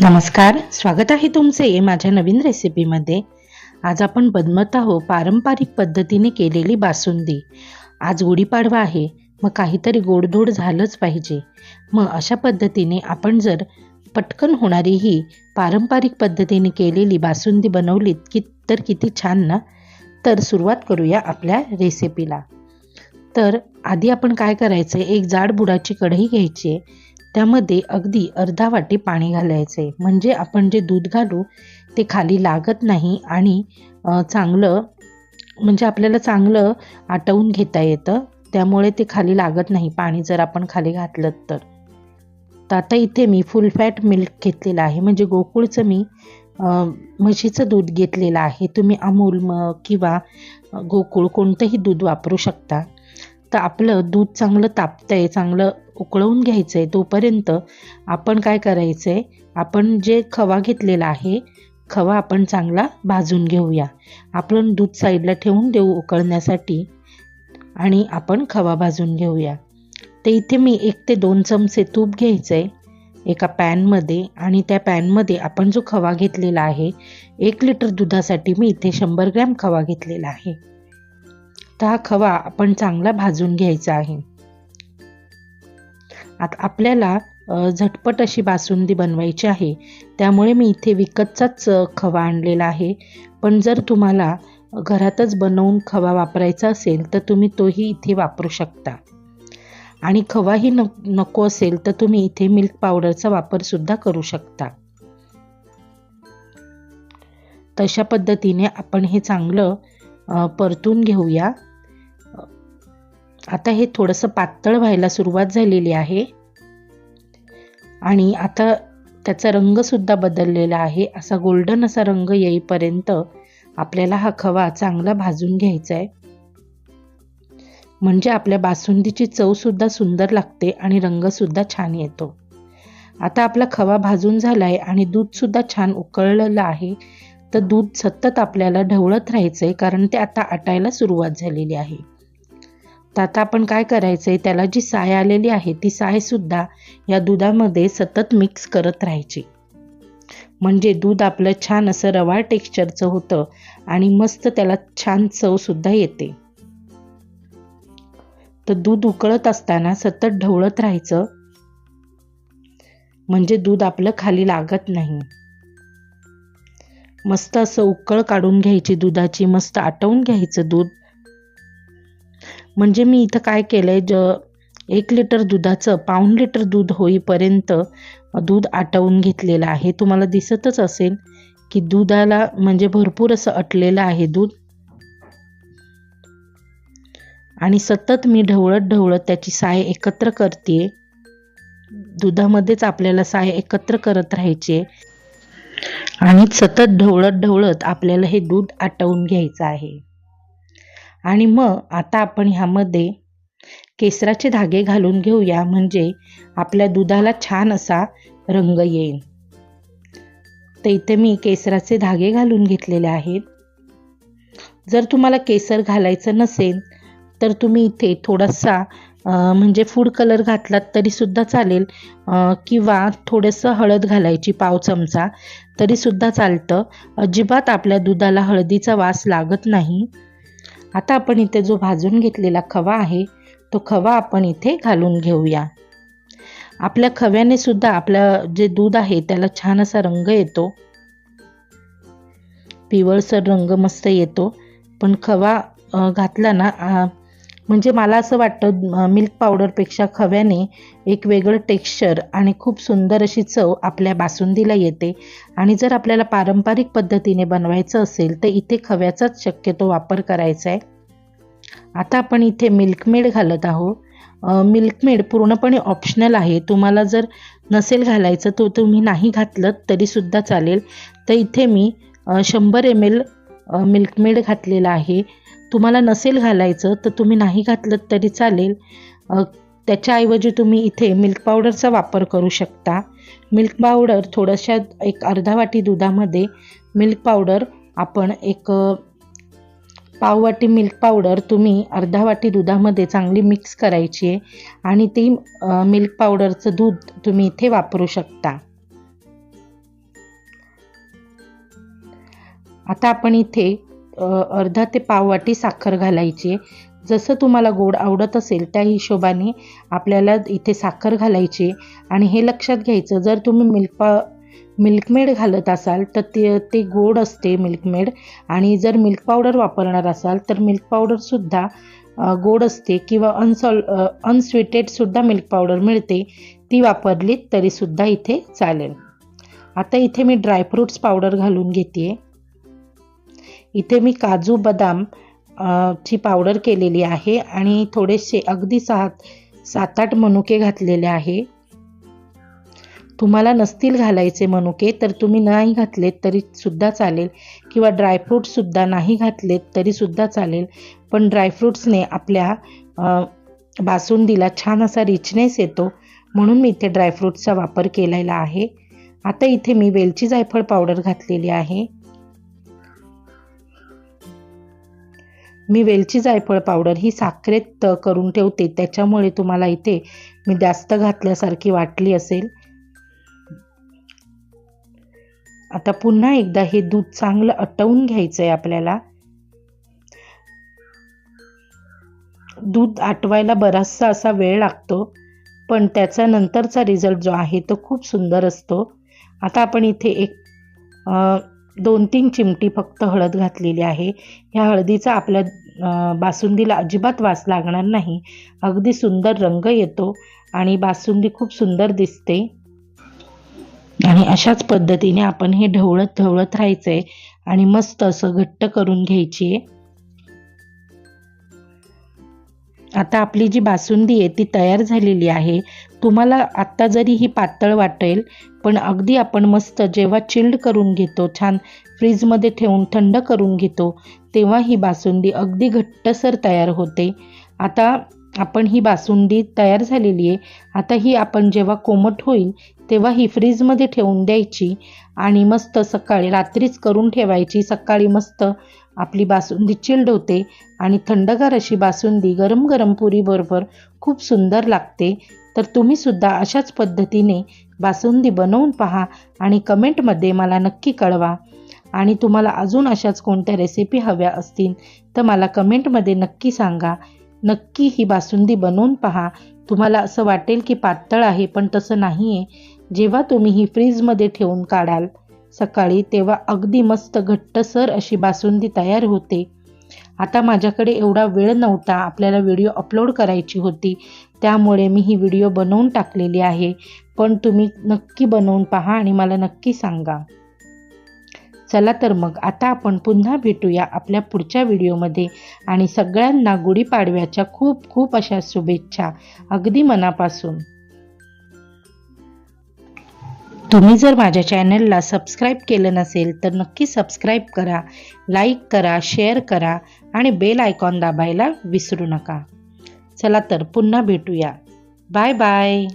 नमस्कार स्वागत आहे तुमचे माझ्या नवीन रेसिपीमध्ये. आज आपण बनवत आहोत पारंपरिक पद्धतीने केलेली बासुंदी. आज गुढीपाडवा आहे मग काहीतरी गोडधोड झालंच पाहिजे. मग अशा पद्धतीने आपण जर पटकन होणारी ही पारंपरिक पद्धतीने केलेली बासुंदी बनवलीत की तर किती छान ना? तर सुरुवात करूया आपल्या रेसिपीला. तर आधी आपण काय करायचं एक जाड बुडाची कढई घ्यायची आहे. त्यामध्ये अगदी अर्धा वाटी पाणी घालायचे. म्हणजे आपण जे दूध घालू ते खाली लागत नाही आणि चांगलं म्हणजे आपल्याला चांगलं आटवून घेता येतं. त्यामुळे ते खाली लागत नाही पाणी जर आपण खाली घातलं तर. तर आता इथे मी फुल फॅट मिल्क घेतलेलं आहे. म्हणजे गोकुळचं मी म्हशीचं दूध घेतलेलं आहे. तुम्ही अमूल म किंवा गोकुळ कोणतंही दूध वापरू शकता. तर आपलं दूध चांगलं तापतंय चांगलं उकळवून घ्यायचं आहे तोपर्यंत आपण काय करायचं आहे आपण जे खवा घेतलेला आहे खवा आपण चांगला भाजून घेऊया. आपण दूध साईडला ठेवून देऊ उकळण्यासाठी आणि आपण खवा भाजून घेऊया. ते इथे मी एक ते दोन चमचे तूप घ्यायचं आहे एका पॅनमध्ये आणि त्या पॅनमध्ये आपण जो खवा घेतलेला आहे एक लिटर दुधासाठी मी इथे शंभर ग्रॅम खवा घेतलेला आहे. तर हा खवा आपण चांगला भाजून घ्यायचा आहे. आता आपल्याला झटपट अशी बासुंदी बनवायची आहे. त्यामुळे मी इथे विकतचाच खवा आणलेला आहे. पण जर तुम्हाला घरातच बनवून खवा वापरायचा असेल तर तुम्ही तोही इथे वापरू शकता. आणि खवाही न नको असेल तर तुम्ही इथे मिल्क पावडरचा वापरसुद्धा करू शकता. तशा पद्धतीने आपण हे चांगलं परतून घेऊया. आता हे थोडंसं पातळ व्हायला सुरुवात झालेली आहे. आणि आता त्याचा रंगसुद्धा बदललेला आहे. असा गोल्डन असा रंग येईपर्यंत आपल्याला हा खवा चांगला भाजून घ्यायचा आहे म्हणजे आपल्या बासुंदीची चवसुद्धा सुंदर लागते आणि रंगसुद्धा छान येतो. आता आपला खवा भाजून झाला आहे आणि दूधसुद्धा छान उकळलेलं आहे. तर दूध सतत आपल्याला ढवळत राहायचं आहे कारण ते आता आटायला सुरुवात झालेली आहे. तर आता आपण काय करायचं आहे त्याला जी साय आलेली आहे ती सायसुद्धा या दुधामध्ये सतत मिक्स करत राहायची. म्हणजे दूध आपलं छान असं रवा टेक्स्चरचं होतं आणि मस्त त्याला छान चवसुद्धा येते. तर दूध उकळत असताना सतत ढवळत राहायचं. म्हणजे दूध आपलं खाली लागत नाही. मस्त असं उकळ काढून घ्यायची दुधाची मस्त आटवून घ्यायचं दूध. म्हणजे मी इथं काय केलंय ज एक लिटर दुधाचं पाऊण लिटर दूध होईपर्यंत दूध आटवून घेतलेलं आहे. तुम्हाला दिसतच असेल की दुधाला म्हणजे भरपूर असं अटलेलं आहे दूध. आणि सतत मी ढवळत ढवळत त्याची साय एकत्र करते दुधामध्येच आपल्याला साय एकत्र करत राहायचे. आणि सतत ढवळत ढवळत आपल्याला हे दूध आटवून घ्यायचं आहे. आणि मग आता आपण ह्यामध्ये केसराचे धागे घालून घेऊया. म्हणजे आपल्या दुधाला छान असा रंग येईल. तर इथे मी केसराचे धागे घालून घेतलेले आहेत. जर तुम्हाला केसर घालायचं नसेल तर तुम्ही इथे थोडासा म्हणजे फूड कलर घातलात तरीसुद्धा चालेल. किंवा थोडंसं हळद घालायची पाव चमचा तरीसुद्धा चालतं. अजिबात आपल्या दुधाला हळदीचा वास लागत नाही. आता आपण इथे जो भाजून घेतलेला खवा आहे तो खवा आपण इथे घालून घेऊया. आपल्या खव्याने सुद्धा आपलं जे दूध आहे त्याला छान असा रंग येतो. पिवळसर रंग मस्त येतो. पण खवा घातला ना म्हणजे मला असं वाटतं मिल्क पावडरपेक्षा खव्याने एक वेगळं टेक्स्चर आणि खूप सुंदर अशी चव आपल्या बासुंदीला येते. आणि जर आपल्याला पारंपरिक पद्धतीने बनवायचं असेल तर इथे खव्याचाच शक्यतो वापर करायचा आहे. आता आपण इथे मिल्कमेड घालत आहोत. मिल्कमेड पूर्णपणे ऑप्शनल आहे. तुम्हाला जर नसेल घालायचं तो तुम्ही नाही घातलं तरीसुद्धा चालेल. तर इथे मी शंभर एम एल मिल्कमेड घातलेला आहे. तुम्हाला नसेल घालायचं तर तुम्ही नाही घातलं तरी चालेल. त्याच्याऐवजी तुम्ही इथे मिल्क पावडरचा वापर करू शकता. मिल्क पावडर थोडंशा एक अर्धा वाटी दुधामध्ये मिल्क पावडर आपण एक पाव वाटी मिल्क पावडर तुम्ही अर्धा वाटी दुधामध्ये चांगली मिक्स करायची आहे आणि ती मिल्क पावडरचं दूध तुम्ही इथे वापरू शकता. आता आपण इथे अर्धा ते पाव वाटी साखर घालायची आहे. जसं तुम्हाला गोड आवडत असेल त्या हिशोबाने आपल्याला इथे साखर घालायची आणि हे लक्षात घ्यायचं जर तुम्ही मिल्क पा मिल्कमेड घालत असाल तर ते ते गोड असते मिल्कमेड. आणि जर मिल्क पावडर वापरणार असाल तर मिल्क पावडरसुद्धा गोड असते किंवा अनसॉल अनस्वीटेडसुद्धा मिल्क पावडर मिळते. ती वापरली तरीसुद्धा इथे चालेल. आता इथे मी ड्रायफ्रूट्स पावडर घालून घेते इथे मी काजू बदाम ची पावडर केलेली आहे आणि थोडेसे अगदी सात सात आठ मनुके घातलेले आहे. तुम्हाला नसतील घालायचे मनुके तर तुम्ही नाही घातलेत तरीसुद्धा चालेल. किंवा ड्रायफ्रूटसुद्धा नाही घातलेत तरीसुद्धा चालेल. पण ड्रायफ्रूट्सने आपल्या बासुंदीला छान असा रिचनेस येतो. म्हणून मी इथे ड्रायफ्रूट्सचा वापर केलेला आहे. आता इथे मी वेलची जायफळ पावडर घातलेली आहे. मी वेलची जायफळ पावडर ही साखरेत करून ठेवते. त्याच्यामुळे तुम्हाला इथे मी जास्त घातल्यासारखी वाटली असेल. आता पुन्हा एकदा हे दूध चांगलं आटवून घ्यायचं आहे आपल्याला. दूध आटवायला बराचसा असा वेळ लागतो पण त्याचा नंतरचा रिझल्ट जो आहे तो खूप सुंदर असतो. आता आपण इथे एक दोन तीन चिमटी फक्त हळद घातलेली आहे. ह्या हळदीचा आपल्या बासुंदीला अजिबात वास लागणार नाही. अगदी सुंदर रंग येतो आणि बासुंदी खूप सुंदर दिसते. आणि अशाच पद्धतीने आपण हे ढवळत ढवळत राहायचं आहे आणि मस्त असं घट्ट करून घ्यायची आहे आता आपली जी बासुंदी आहे ती तयार झालेली आहे. तुम्हाला आत्ता जरी ही पातळ वाटेल पण अगदी आपण मस्त जेव्हा चिल्ड करून घेतो छान फ्रीजमध्ये ठेवून थंड करून घेतो तेव्हा ही बासुंदी अगदी घट्टसर तयार होते. आता आपण ही बासुंदी तयार झालेली आहे. आता ही आपण जेव्हा कोमट होईल तेव्हा ही फ्रीजमध्ये ठेवून द्यायची आणि मस्त सकाळी रात्रीच करून ठेवायची. सकाळी मस्त आपली बासुंदी चिल्ड होते आणि थंडगार अशी बासुंदी गरम गरम पुरीबरोबर खूप सुंदर लागते. तर तुम्हीसुद्धा अशाच पद्धतीने बासुंदी बनवून पहा आणि कमेंटमध्ये मला नक्की कळवा. आणि तुम्हाला अजून अशाच कोणत्या रेसिपी हव्या असतील तर मला कमेंटमध्ये नक्की सांगा. नक्की ही बासुंदी बनवून पहा. तुम्हाला असं वाटेल की पातळ आहे पण तसं नाही आहे जेव्हा तुम्ही ही फ्रीजमध्ये ठेवून काढाल सकाळी तेव्हा अगदी मस्त घट्टसर अशी बासुंदी तयार होते. आता माझ्याकडे एवढा वेळ नव्हता आपल्याला व्हिडिओ अपलोड करायची होती. त्यामुळे मी ही व्हिडिओ बनवून टाकलेली आहे. पण तुम्ही नक्की बनवून पहा आणि मला नक्की सांगा. चला तर मग आता आपण पुन्हा भेटूया आपल्या पुढच्या व्हिडिओमध्ये. आणि सगळ्यांना गुढीपाडव्याच्या खूप खूप अशा शुभेच्छा. अगदी मनापासून. तुम्ही जर माझ्या चॅनलला सबस्क्राईब केलं नसेल तर नक्की सबस्क्राईब करा लाईक करा शेअर करा आणि बेल आयकॉन दाबायला विसरू नका. चला तर पुन्हा भेटूया. Bye bye.